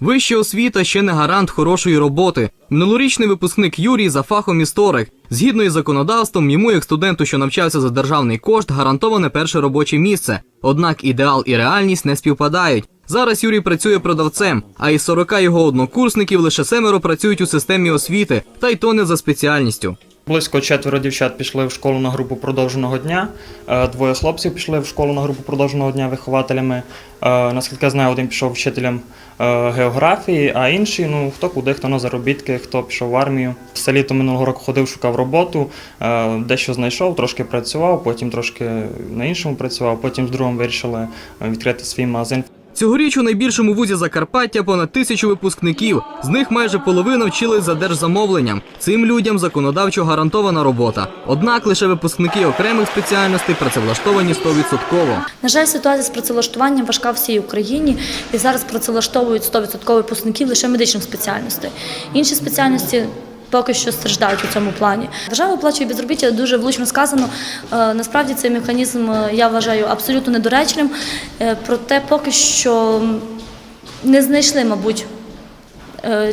Вища освіта ще не гарант хорошої роботи. Минулорічний випускник Юрій за фахом історик. Згідно із законодавством, йому, як студенту, що навчався за державний кошт, гарантоване перше робоче місце. Однак ідеал і реальність не співпадають. Зараз Юрій працює продавцем, а із 40 його однокурсників лише семеро працюють у системі освіти, та й то не за спеціальністю. Близько четверо дівчат пішли в школу на групу продовженого дня. е, Двоє хлопців пішли в школу на групу продовженого дня вихователями. Е, Наскільки я знаю, один пішов вчителем е, географії, а інший, ну хто куди, хто на заробітки, хто пішов в армію. Все літо минулого року ходив, шукав роботу, дещо знайшов, трошки працював, потім трошки на іншому працював, потім з другом вирішили відкрити свій магазин. Цьогоріч у найбільшому вузі Закарпаття понад тисячу випускників. З них майже половина вчились за держзамовленням. Цим людям законодавчо гарантована робота. Однак лише випускники окремих спеціальностей працевлаштовані 100%. На жаль, ситуація з працевлаштуванням важка всій Україні, і зараз працевлаштовують 100% випускників лише медичних спеціальностей. Інші спеціальності. Поки що страждають у цьому плані. Держава оплачує безробіття дуже влучно сказано. Е, Насправді цей механізм е, я вважаю абсолютно недоречним. Е, Проте поки що не знайшли, мабуть,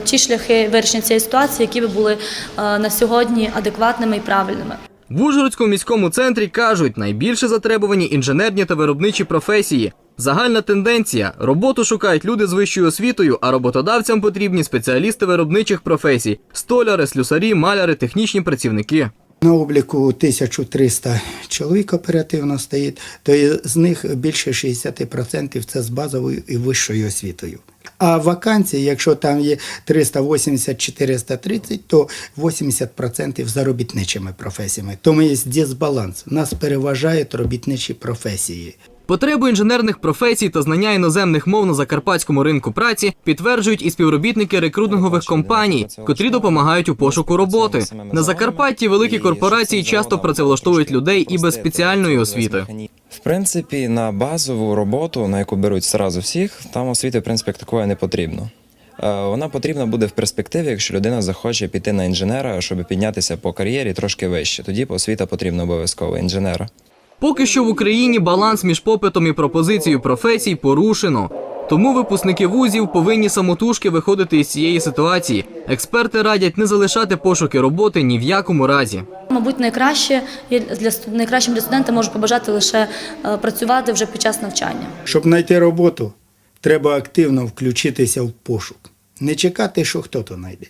ті шляхи вирішення цієї ситуації, які би були на сьогодні адекватними і правильними. В Ужгородському міському центрі кажуть, найбільше затребувані інженерні та виробничі професії. Загальна тенденція роботу шукають люди з вищою освітою, а роботодавцям потрібні спеціалісти виробничих професій: столяри, слюсарі, маляри, технічні працівники. На обліку 1300 чоловік оперативно стоїть, то з них більше 60% це з базовою і вищою освітою. А вакансії, якщо там є 380-430, то 80% за робітничими професіями. Тому є дисбаланс. Нас переважають робітничі професії. Потребу інженерних професій та знання іноземних мов на закарпатському ринку праці підтверджують і співробітники рекрутингових компаній, котрі допомагають у пошуку роботи. На Закарпатті великі корпорації часто працевлаштовують людей і без спеціальної освіти. В принципі, на базову роботу, на яку беруть зразу всіх, там освіти, в принципі, такої не потрібно. Е, Вона потрібна буде в перспективі, якщо людина захоче піти на інженера, щоб піднятися по кар'єрі трошки вище. Тоді освіта потрібна обов'язково інженера. Поки що в Україні баланс між попитом і пропозицією професій порушено. Тому випускники вузів повинні самотужки виходити із цієї ситуації. Експерти радять не залишати пошуки роботи ні в якому разі. Мабуть, найкраще для найкращим для студента можу побажати лише е, працювати вже під час навчання. Щоб знайти роботу, треба активно включитися в пошук. Не чекати, що хто-то знайде.